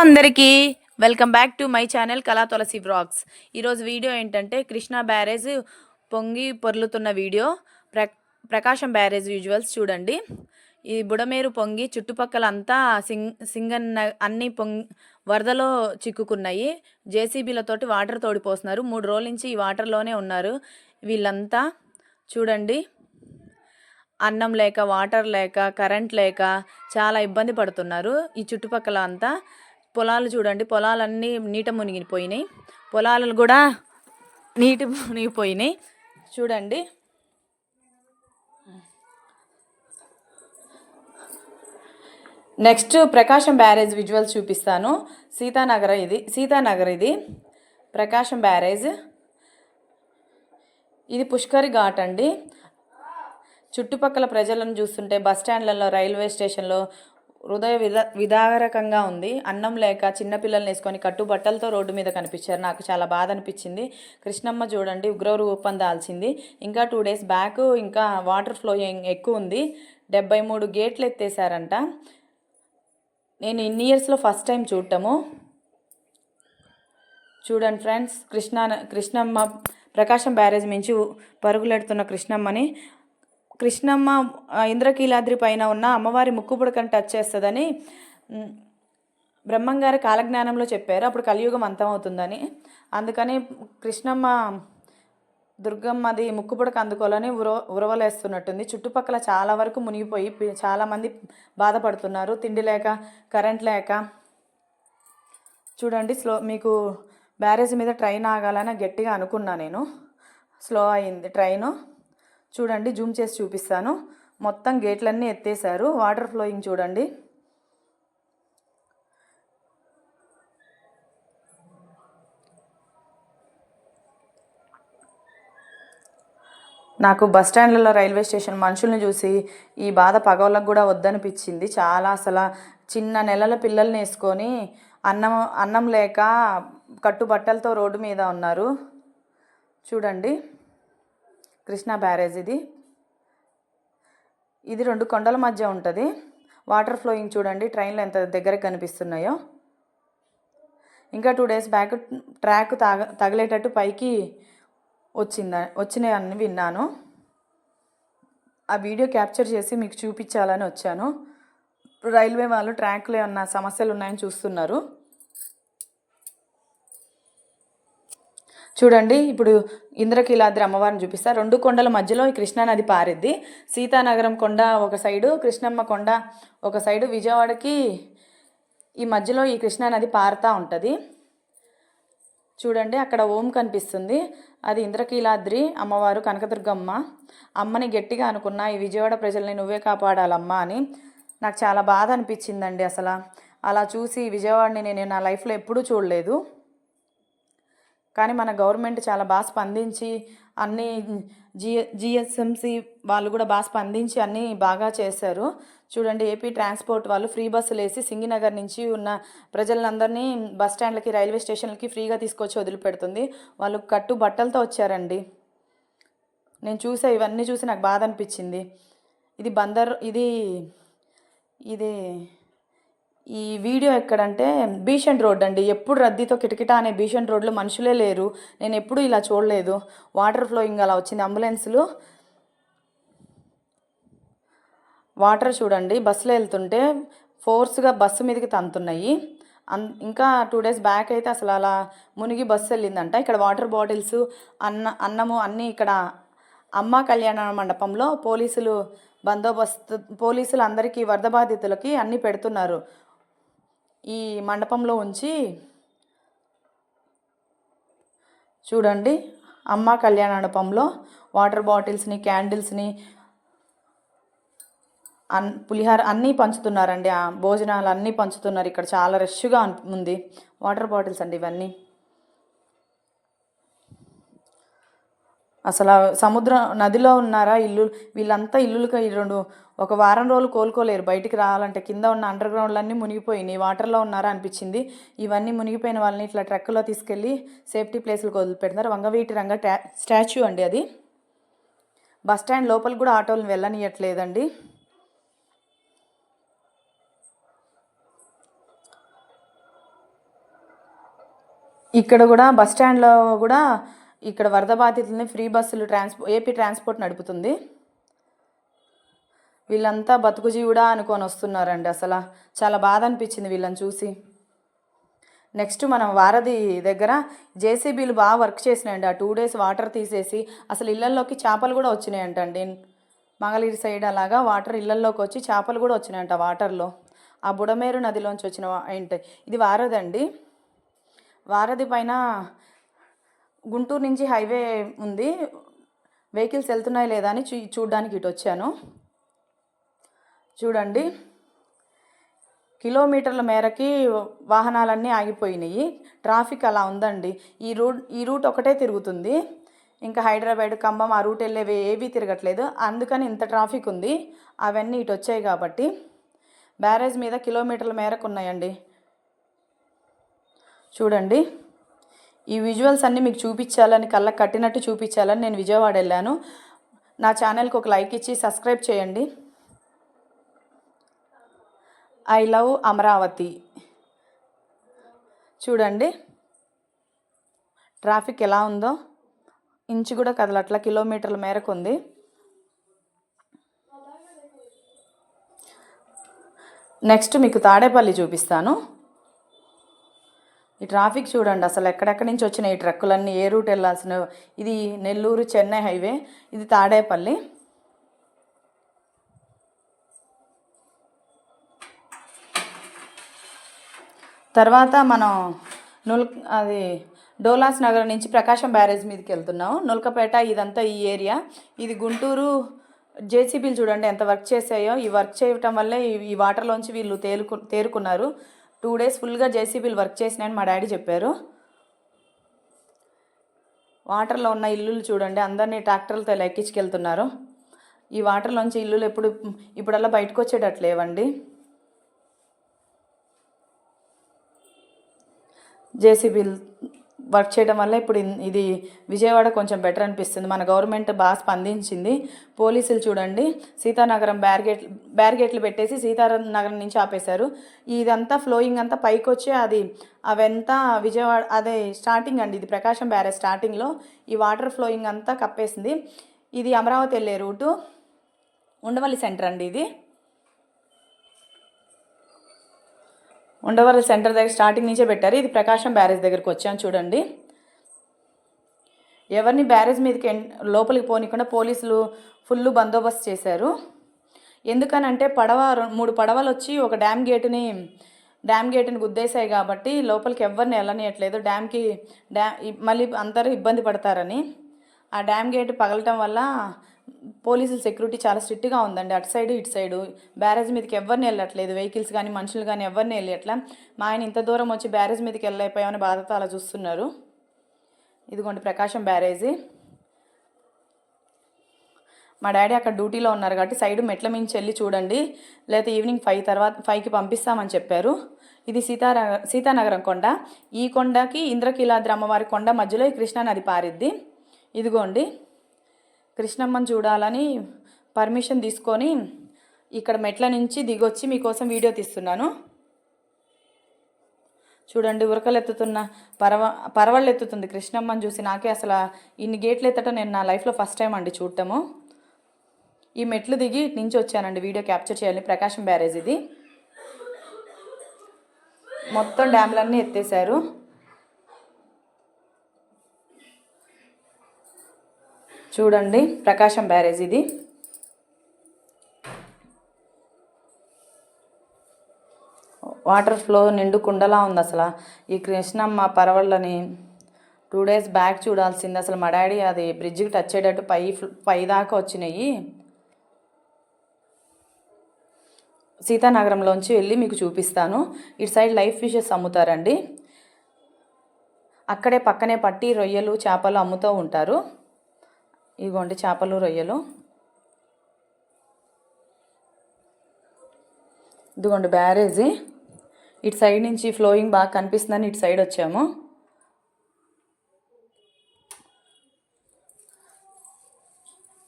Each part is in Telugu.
అందరికీ welcome back to my channel Kala Tulasi vlogs. ఈరోజు వీడియో ఏంటంటే కృష్ణా బ్యారేజ్ పొంగి పొర్లుతున్న వీడియో. ప్ర ప్రకాశం బ్యారేజ్ విజువల్స్ చూడండి. ఈ బుడమేరు పొంగి చుట్టుపక్కల అంతా సింగ్ సింగన్న అన్ని పొంగి వరదలో చిక్కుకున్నాయి. జేసీబీలతోటి వాటర్ తోడిపోస్తున్నారు. మూడు రోజుల నుంచి ఈ వాటర్లోనే ఉన్నారు వీళ్ళంతా. చూడండి. అన్నం లేక వాటర్ లేక కరెంట్ లేక చాలా ఇబ్బంది పడుతున్నారు ఈ చుట్టుపక్కల అంతా. పొలాలు చూడండి. పొలాలన్నీ నీట మునిగిపోయినాయి. పొలాలు కూడా నీటి మునిగిపోయినాయి. చూడండి. నెక్స్ట్ ప్రకాశం బ్యారేజ్ విజువల్స్ చూపిస్తాను. సీతానగర్ ఇది. సీతానగర్ ఇది. ప్రకాశం బ్యారేజ్. ఇది పుష్కరి ఘాట్ అండి. చుట్టుపక్కల ప్రజలను చూస్తుంటే బస్ స్టాండ్లలో రైల్వే స్టేషన్లో హృదయ విధా విదారకంగా ఉంది. అన్నం లేక చిన్నపిల్లల్ని వేసుకొని కట్టుబట్టలతో రోడ్డు మీద కనిపించారు. నాకు చాలా బాధ అనిపించింది. కృష్ణమ్మ చూడండి ఉగ్ర రూపం దాల్చింది. ఇంకా టూ డేస్ బ్యాక్ ఇంకా వాటర్ ఫ్లో ఎక్కువ ఉంది. డెబ్బై మూడు గేట్లు ఎత్తేసారంట నేను ఇన్ని ఇయర్స్లో ఫస్ట్ టైం చూడటము. చూడండి ఫ్రెండ్స్ కృష్ణ కృష్ణమ్మ ప్రకాశం బ్యారేజ్ మించి పరుగులెడుతున్న కృష్ణమ్మని కృష్ణమ్మ ఇంద్రకీలాద్రి పైన ఉన్న అమ్మవారి ముక్కుపుడకని టచ్ చేస్తుందని బ్రహ్మంగారి కాలజ్ఞానంలో చెప్పారు. అప్పుడు కలియుగం అంతమవుతుందని. అందుకని కృష్ణమ్మ దుర్గమ్మది ముక్కుపుడక అందుకోవాలని ఉర ఉరవలేస్తున్నట్టుంది. చుట్టుపక్కల చాలా వరకు మునిగిపోయి చాలామంది బాధపడుతున్నారు. తిండి లేక కరెంట్ లేక. చూడండి స్లో మీకు బ్యారేజ్ మీద ట్రైన్ ఆగాలని గట్టిగా అనుకున్నా నేను. స్లో అయింది ట్రైను. చూడండి జూమ్ చేసి చూపిస్తాను. మొత్తం గేట్లన్నీ ఎత్తేసారు వాటర్ ఫ్లోయింగ్ చూడండి. నాకు బస్ స్టాండ్లలో రైల్వే స్టేషన్ మనుషుల్ని చూసి ఈ బాధ పగవలకు కూడా వద్దనిపించింది. చాలా అసలు చిన్న నెలల పిల్లల్ని వేసుకొని అన్నం అన్నం లేక కట్టుబట్టలతో రోడ్డు మీద ఉన్నారు. చూడండి. కృష్ణా బ్యారేజ్ ఇది. ఇది రెండు కొండల మధ్య ఉంటుంది. వాటర్ ఫ్లోయింగ్ చూడండి ట్రైన్లు ఎంత దగ్గరకు కనిపిస్తున్నాయో. ఇంకా టూ డేస్ బ్యాక్ ట్రాక్ తాగ తగిలేటట్టు పైకి వచ్చింద వచ్చినాయని విన్నాను. ఆ వీడియో క్యాప్చర్ చేసి మీకు చూపించాలని వచ్చాను. రైల్వే వాళ్ళు ట్రాక్లో ఏమన్నా సమస్యలు ఉన్నాయని చూస్తున్నారు. చూడండి ఇప్పుడు ఇంద్రకీలాద్రి అమ్మవారిని చూపిస్తా. రెండు కొండల మధ్యలో ఈ కృష్ణానది పారిద్ది. సీతానగరం కొండ ఒక సైడు కృష్ణమ్మ కొండ ఒక సైడు. విజయవాడకి ఈ మధ్యలో ఈ కృష్ణానది పారుతూ ఉంటుంది. చూడండి అక్కడ ఓం కనిపిస్తుంది. అది ఇంద్రకీలాద్రి అమ్మవారు కనకదుర్గమ్మ అమ్మని గట్టిగా అనుకున్నా ఈ విజయవాడ ప్రజల్ని నువ్వే కాపాడాలమ్మా అని. నాకు చాలా బాధ అనిపించిందండి అసలు. అలా చూసి విజయవాడని నేను నా లైఫ్లో ఎప్పుడూ చూడలేదు. కానీ మన గవర్నమెంట్ చాలా బాగా స్పందించి అన్ని జి జిఎస్ఎంసి వాళ్ళు కూడా బాగా స్పందించి అన్నీ బాగా చేశారు. చూడండి ఏపీ ట్రాన్స్పోర్ట్ వాళ్ళు ఫ్రీ బస్సులు వేసి సింగినగర్ నుంచి ఉన్న ప్రజలందరినీ బస్ స్టాండ్లకి రైల్వే స్టేషన్లకి ఫ్రీగా తీసుకొచ్చి వదిలిపెడుతుంది. వాళ్ళు కట్టు బట్టలతో వచ్చారండి. నేను చూసా ఇవన్నీ చూసి నాకు బాధ అనిపించింది. ఇది బందర్ ఇది ఇది ఈ వీడియో ఎక్కడంటే భీషణ్ రోడ్ అండి. ఎప్పుడు రద్దీతో కిటకిట అనే భీషణ్ రోడ్లో మనుషులే లేరు. నేను ఎప్పుడూ ఇలా చూడలేదు. వాటర్ ఫ్లోయింగ్ అలా వచ్చింది. అంబులెన్సులు. వాటర్ చూడండి. బస్సులో వెళ్తుంటే ఫోర్స్గా బస్సు మీదకి తంతున్నాయి. అన్ ఇంకా టూ డేస్ బ్యాక్ అయితే అసలు అలా మునిగి బస్సు వెళ్ళిందంట. ఇక్కడ వాటర్ బాటిల్స్ అన్న అన్నము అన్నీ ఇక్కడ అమ్మ కళ్యాణ మండపంలో పోలీసులు బందోబస్తు పోలీసులు అందరికీ వరద బాధితులకి అన్నీ పెడుతున్నారు. ఈ మండపంలో ఉంచి చూడండి అమ్మ కళ్యాణ మండపంలో వాటర్ బాటిల్స్ని క్యాండిల్స్ని అన్ పులిహార అన్నీ పంచుతున్నారండి. ఆ భోజనాలు అన్నీ పంచుతున్నారు. ఇక్కడ చాలా రష్గా ఉంది. వాటర్ బాటిల్స్ అండి ఇవన్నీ. అసలు సముద్రం నదిలో ఉన్నారా ఇల్లు వీళ్ళంతా ఇల్లులకి రెండు ఒక వారం రోజులు కోలుకోలేరు. బయటికి రావాలంటే కింద ఉన్న అండర్ గ్రౌండ్లన్నీ మునిగిపోయినాయి. వాటర్లో ఉన్నారా అనిపించింది. ఇవన్నీ మునిగిపోయిన వాళ్ళని ఇట్లా ట్రక్కులో తీసుకెళ్ళి సేఫ్టీ ప్లేస్లకు వదిలిపెడతారు. వంగవీటి రంగ స్టాచ్యూ అండి అది. బస్ స్టాండ్ లోపలికి కూడా ఆటోలు వెళ్ళనియట్లేదండి. ఇక్కడ కూడా బస్ స్టాండ్లో కూడా ఇక్కడ వరద బాధితులని ఫ్రీ బస్సులు ట్రాన్స్పో ఏపీ ట్రాన్స్పోర్ట్ నడుపుతుంది. వీళ్ళంతా బతుకు జీవుడా అనుకొని వస్తున్నారండి అసలు. చాలా బాధ అనిపించింది వీళ్ళని చూసి. నెక్స్ట్ మనం వారధి దగ్గర జేసీబీలు బాగా వర్క్ చేసినాయండి. ఆ టూ డేస్ వాటర్ తీసేసి అసలు ఇళ్ళల్లోకి చేపలు కూడా వచ్చినాయంటండి. మంగళగిరి సైడ్ అలాగా వాటర్ ఇళ్ళల్లోకి వచ్చి చేపలు కూడా వచ్చినాయంట వాటర్లో. ఆ బుడమేరు నదిలోంచి వచ్చిన ఏంటి? ఇది వారధి అండి. వారధి పైన గుంటూరు నుంచి హైవే ఉంది. వెహికల్స్ వెళ్తున్నాయి లేదా అని చూ చూడ్డానికి ఇటు వచ్చాను. చూడండి. కిలోమీటర్ల మేరకి వాహనాలన్నీ ఆగిపోయినాయి. ట్రాఫిక్ అలా ఉందండి. ఈ రూట్ ఈ రూట్ ఒకటే తిరుగుతుంది. ఇంకా హైదరాబాద్ ఖమ్మం ఆ రూట్ వెళ్ళేవి ఏవి తిరగట్లేదు. అందుకని ఇంత ట్రాఫిక్ ఉంది. అవన్నీ ఇటు వచ్చాయి కాబట్టి. బ్యారేజ్ మీద కిలోమీటర్ల మేరకు ఉన్నాయండి. చూడండి. ఈ విజువల్స్ అన్నీ మీకు చూపించాలని కళ్ళకు కట్టినట్టు చూపించాలని నేను విజయవాడ వెళ్ళాను. నా ఛానల్కి ఒక లైక్ ఇచ్చి సబ్స్క్రైబ్ చేయండి. I love Amaravati. చూడండి. ట్రాఫిక్ ఎలా ఉందో. ఇంచు కూడా కదలట్ల కిలోమీటర్ల మేరకు ఉంది. నెక్స్ట్ మీకు తాడేపల్లి చూపిస్తాను. ఈ ట్రాఫిక్ చూడండి అసలు ఎక్కడెక్కడి నుంచి వచ్చినాయి ఈ ట్రక్కులన్నీ ఏ రూట్ వెళ్ళాల్సిన ఇది నెల్లూరు చెన్నై హైవే ఇది తాడేపల్లి. తర్వాత మనం నుల్ అది డోలాస్ నగర్ నుంచి ప్రకాశం బ్యారేజ్ మీదకి వెళ్తున్నాం. నులకపేట ఇదంతా ఈ ఏరియా. ఇది గుంటూరు జేసీబీలు చూడండి ఎంత వర్క్ చేసాయో ఈ వర్క్ చేయటం వల్లే ఈ- వాటర్లోంచి వీళ్ళు తేలుకు తేరుకున్నారు. టూ డేస్ ఫుల్గా జేసీబీలు వర్క్ చేసినాయని మా డాడీ చెప్పారు. వాటర్లో ఉన్న ఇల్లులు చూడండి అందరినీ ట్రాక్టర్లతో ఇలా ఎక్కించుకెళ్తున్నారు ఈ వాటర్లోంచి ఇల్లులు ఎప్పుడు ఇప్పుడల్లా బయటకు వచ్చేటట్లేవండి. జేసీబీలు వర్క్ చేయడం వల్ల ఇప్పుడు ఇది విజయవాడ కొంచెం బెటర్ అనిపిస్తుంది. మన గవర్నమెంట్ బాగా స్పందించింది. పోలీసులు చూడండి. సీతానగరం బ్యారిగేట్ బ్యారిగేట్లు పెట్టేసి సీతానగరం నుంచి ఆపేశారు. ఇదంతా ఫ్లోయింగ్ అంతా పైకి వచ్చి అది అవంతా విజయవాడ అదే స్టార్టింగ్ అండి. ఇది ప్రకాశం బ్యారేజ్ స్టార్టింగ్లో ఈ వాటర్ ఫ్లోయింగ్ అంతా కప్పేసింది. ఇది అమరావతి వెళ్ళే రూటు. ఉండవల్లి సెంటర్ అండి ఇది. ఉండవల్లి సెంటర్ దగ్గర స్టార్టింగ్ నుంచే పెట్టారు. ఇది ప్రకాశం బ్యారేజ్ దగ్గరకు వచ్చాను చూడండి. ఎవరిని బ్యారేజ్ మీదకి లోపలికి పోనీకుండా పోలీసులు ఫుల్ బందోబస్తు చేశారు. ఎందుకనంటే పడవ మూడు పడవలు వచ్చి ఒక డ్యామ్ గేటుని డ్యామ్ గేటుని గుద్దేశాయి కాబట్టి లోపలికి ఎవరిని వెళ్ళనియట్లేదు డ్యామ్కి డ్యామ్ మళ్ళీ అందరూ ఇబ్బంది పడతారని. ఆ డ్యామ్ గేట్ పగలటం వల్ల పోలీసుల సెక్యూరిటీ చాలా స్ట్రిక్ట్గా ఉందండి. అటు సైడు ఇటు సైడు. బ్యారేజ్ మీదకి ఎవరిని వెళ్ళట్లేదు. వెహికల్స్ కానీ మనుషులు కానీ ఎవరిని వెళ్ళట్లా. మా ఆయన ఇంత దూరం వచ్చి బ్యారేజ్ మీదకి వెళ్ళైపోయామని బాధతో అలా చూస్తున్నారు. ఇదిగోండి ప్రకాశం బ్యారేజీ. మా డాడీ అక్కడ డ్యూటీలో ఉన్నారు కాబట్టి సైడ్ మెట్ల మించి వెళ్ళి చూడండి. లేకపోతే ఈవినింగ్ ఫైవ్ తర్వాత ఫైవ్కి పంపిస్తామని చెప్పారు. ఇది సీతారా సీతానగరం కొండ. ఈ కొండకి ఇంద్రకీలాద్రి అమ్మవారి కొండ మధ్యలో ఈ కృష్ణానది పారిద్ది. ఇదిగోండి. కృష్ణమ్మని చూడాలని పర్మిషన్ తీసుకొని ఇక్కడ మెట్ల నుంచి దిగొచ్చి మీకోసం వీడియో తీస్తున్నాను. చూడండి ఉరకలు ఎత్తుతున్న పరవ పరవళ్ళు ఎత్తుతుంది కృష్ణమ్మని చూసి నాకే అసలు ఇన్ని గేట్లు ఎత్తటం నేను నా లైఫ్లో ఫస్ట్ టైం అండి చూడటము. ఈ మెట్లు దిగి నుంచి వచ్చానండి వీడియో క్యాప్చర్ చేయాలి ప్రకాశం బ్యారేజ్ ఇది. మొత్తం డ్యామ్లన్నీ ఎత్తేసారు చూడండి ప్రకాశం బ్యారేజ్ ఇది. వాటర్ ఫ్లో నిండు కుండలా ఉంది అసలు. ఈ కృష్ణమ్మ పరవళ్ళని టూ డేస్ బ్యాక్ చూడాల్సింది అసలు. మా డాడీ అది బ్రిడ్జ్కి టచ్ అయ్యేటట్టు పై పై దాకా వచ్చినాయి. సీతానగరంలోంచి వెళ్ళి మీకు చూపిస్తాను. ఇటు సైడ్ లైఫ్ ఫిషెస్ అమ్ముతారండి. అక్కడే పక్కనే పట్టి రొయ్యలు చేపలు అమ్ముతూ ఉంటారు. ఇదిగోండి చేపలు రొయ్యలు. ఇదిగోండి బ్యారేజీ. ఇటు సైడ్ నుంచి ఫ్లోయింగ్ బాగా కనిపిస్తుందని ఇటు సైడ్ వచ్చాము.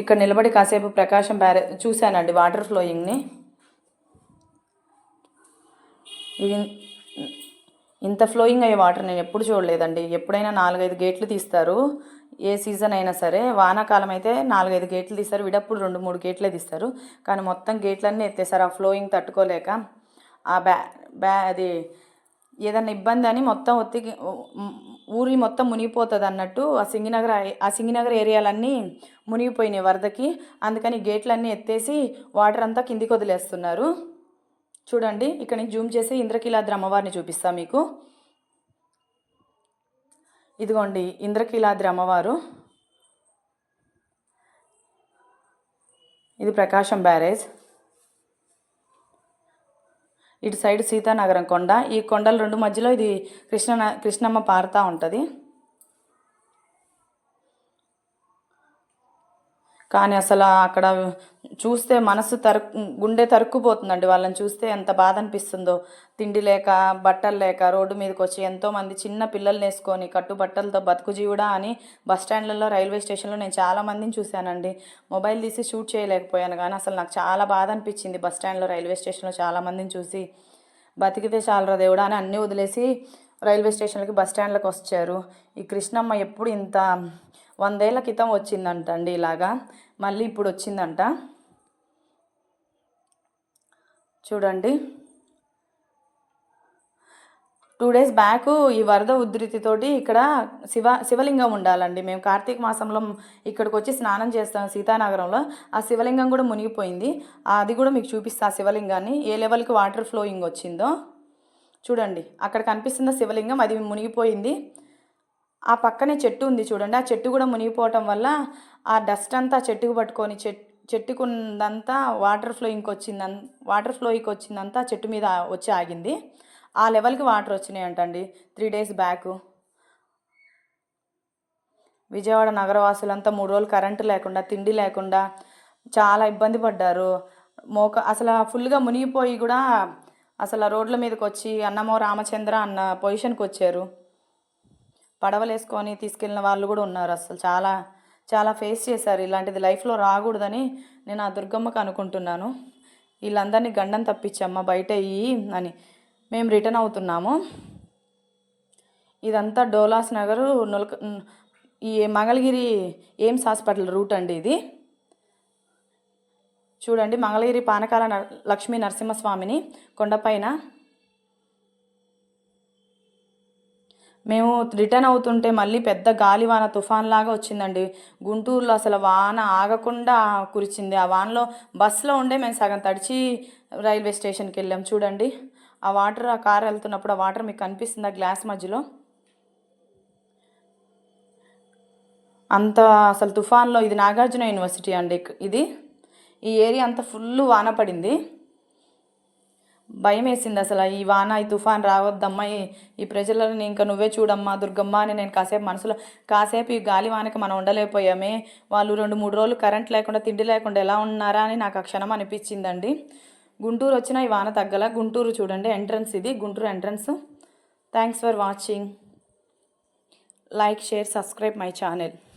ఇక్కడ నిలబడి కాసేపు ప్రకాశం బ్యారే చూశానండి వాటర్ ఫ్లోయింగ్ని. ఇది ఇంత ఫ్లోయింగ్ అయ్యే వాటర్ నేను ఎప్పుడు చూడలేదండి. ఎప్పుడైనా నాలుగైదు గేట్లు తీస్తారు. ఏ సీజన్ అయినా సరే వానాకాలం అయితే నాలుగైదు గేట్లు తీస్తారు. విడప్పుడు రెండు మూడు గేట్లే తీస్తారు. కానీ మొత్తం గేట్లన్నీ ఎత్తేసారు. ఆ ఫ్లోయింగ్ తట్టుకోలేక ఆ బ్యా బ్యా అది ఏదన్నా ఇబ్బంది అని మొత్తం ఒత్తి ఊరి మొత్తం మునిగిపోతుంది అన్నట్టు ఆ సింగినగర్ ఆ సింగినగర్ ఏరియాలన్నీ మునిగిపోయినాయి వరదకి. అందుకని గేట్లన్నీ ఎత్తేసి వాటర్ అంతా కిందికి వదిలేస్తున్నారు. చూడండి ఇక్కడ నుంచి జూమ్ చేసి ఇంద్రకీలాద్రి అమ్మవారిని చూపిస్తాను మీకు. ఇదిగోండి ఇంద్రకీలాద్రి అమ్మవారు. ఇది ప్రకాశం బ్యారేజ్. ఇటు సైడ్ సీతానగరం కొండ. ఈ కొండల రెండు మధ్యలో ఇది కృష్ణ కృష్ణమ్మ పారుతూ ఉంటుంది. కానీ అసలు అక్కడ చూస్తే మనసు తరు గుండె తరుక్కుపోతుందండి. వాళ్ళని చూస్తే ఎంత బాధ అనిపిస్తుందో తిండి లేక బట్టలు లేక రోడ్డు మీదకి వచ్చి ఎంతోమంది చిన్న పిల్లల్ని వేసుకొని కట్టు బట్టలతో బతుకు జీవుడా అని బస్ స్టాండ్లలో రైల్వే స్టేషన్లో నేను చాలా మందిని చూశానండి. మొబైల్ తీసి షూట్ చేయలేకపోయాను కానీ అసలు నాకు చాలా బాధ అనిపించింది బస్ స్టాండ్లో రైల్వే స్టేషన్లో చాలామందిని చూసి. బతికితే చాలరా దేవుడా అని అన్నీ వదిలేసి రైల్వే స్టేషన్లకి బస్ స్టాండ్లకు వచ్చారు. ఈ కృష్ణమ్మ ఎప్పుడు ఇంత వందేళ్ళ క్రితం వచ్చిందంట అండి ఇలాగా. మళ్ళీ ఇప్పుడు వచ్చిందంట. చూడండి. టూ డేస్ బ్యాక్ ఈ వరద ఉధృతితోటి ఇక్కడ శివ శివలింగం ఉండాలండి. మేము కార్తీక మాసంలో ఇక్కడికి వచ్చి స్నానం చేస్తాం సీతానగరంలో. ఆ శివలింగం కూడా మునిగిపోయింది. అది కూడా మీకు చూపిస్తా ఆ శివలింగాన్ని. ఏ లెవెల్కి వాటర్ ఫ్లోయింగ్ వచ్చిందో. చూడండి. అక్కడ కనిపిస్తున్న శివలింగం అది మునిగిపోయింది. ఆ పక్కనే చెట్టు ఉంది చూడండి. ఆ చెట్టు కూడా మునిగిపోవటం వల్ల ఆ డస్ట్ అంతా చెట్టుకు పట్టుకొని చెట్ చెట్టుకున్నదంతా వాటర్ ఫ్లోయింగ్కి వచ్చింది వాటర్ ఫ్లోయింగ్కి వచ్చిందంతా చెట్టు మీద వచ్చి ఆగింది. ఆ లెవెల్కి వాటర్ వచ్చినాయి అంటండి త్రీ డేస్ బ్యాక్. విజయవాడ నగరవాసులంతా మూడు రోజులు కరెంటు లేకుండా తిండి లేకుండా చాలా ఇబ్బంది పడ్డారు. మోక అసలు ఫుల్గా మునిగిపోయి కూడా అసలు రోడ్ల మీదకి వచ్చి అన్నమో రామచంద్ర అన్న పొజిషన్కి వచ్చారు. పడవలు వేసుకొని తీసుకెళ్ళిన వాళ్ళు కూడా ఉన్నారు అసలు. చాలా చాలా ఫేస్ చేశారు. ఇలాంటిది లైఫ్లో రాకూడదని నేను ఆ దుర్గమ్మకు అనుకుంటున్నాను. వీళ్ళందరినీ గండం తప్పించమ్మ బయట ఇయ్యి అని మేము రిటర్న్ అవుతున్నాము. ఇదంతా డోలాస్ నగర్ నొలక ఈ మంగళగిరి ఎయిమ్స్ హాస్పిటల్ రూట్ అండి ఇది. చూడండి మంగళగిరి పానకాల లక్ష్మీ నరసింహస్వామిని కొండపైన మేము రిటర్న్ అవుతుంటే మళ్ళీ పెద్ద గాలివాన తుఫాన్ లాగా వచ్చిందండి. గుంటూరులో అసలు వాన ఆగకుండా కురిచింది. ఆ వానలో బస్సులో ఉండే మేము సగం తడిచి రైల్వే స్టేషన్కి వెళ్ళాం. చూడండి ఆ వాటర్ ఆ కారు వెళ్తున్నప్పుడు ఆ వాటర్ మీకు కనిపిస్తుంది ఆ గ్లాస్ మధ్యలో? అంత అసలు తుఫాన్లో ఇది నాగార్జున యూనివర్సిటీ అండి. ఇది ఈ ఏరియా అంతా ఫుల్ వాన పడింది. భయం వేసింది అసలు. ఈ వాన ఈ తుఫాన్ రావద్దమ్మా ఈ ప్రజలను ఇంకా నువ్వే చూడమ్మా దుర్గమ్మ అని నేను కాసేపు మనసులో కాసేపు ఈ గాలి వానకి మనం ఉండలేకపోయామే. వాళ్ళు రెండు మూడు రోజులు కరెంట్ లేకుండా తిండి లేకుండా ఎలా ఉన్నారా అని నాకు ఆ క్షణం అనిపించిందండి. గుంటూరు వచ్చిన ఈ వాన తగ్గల. గుంటూరు చూడండి ఎంట్రన్స్ ఇది Guntur entrance. Thanks for watching. Like share subscribe my channel.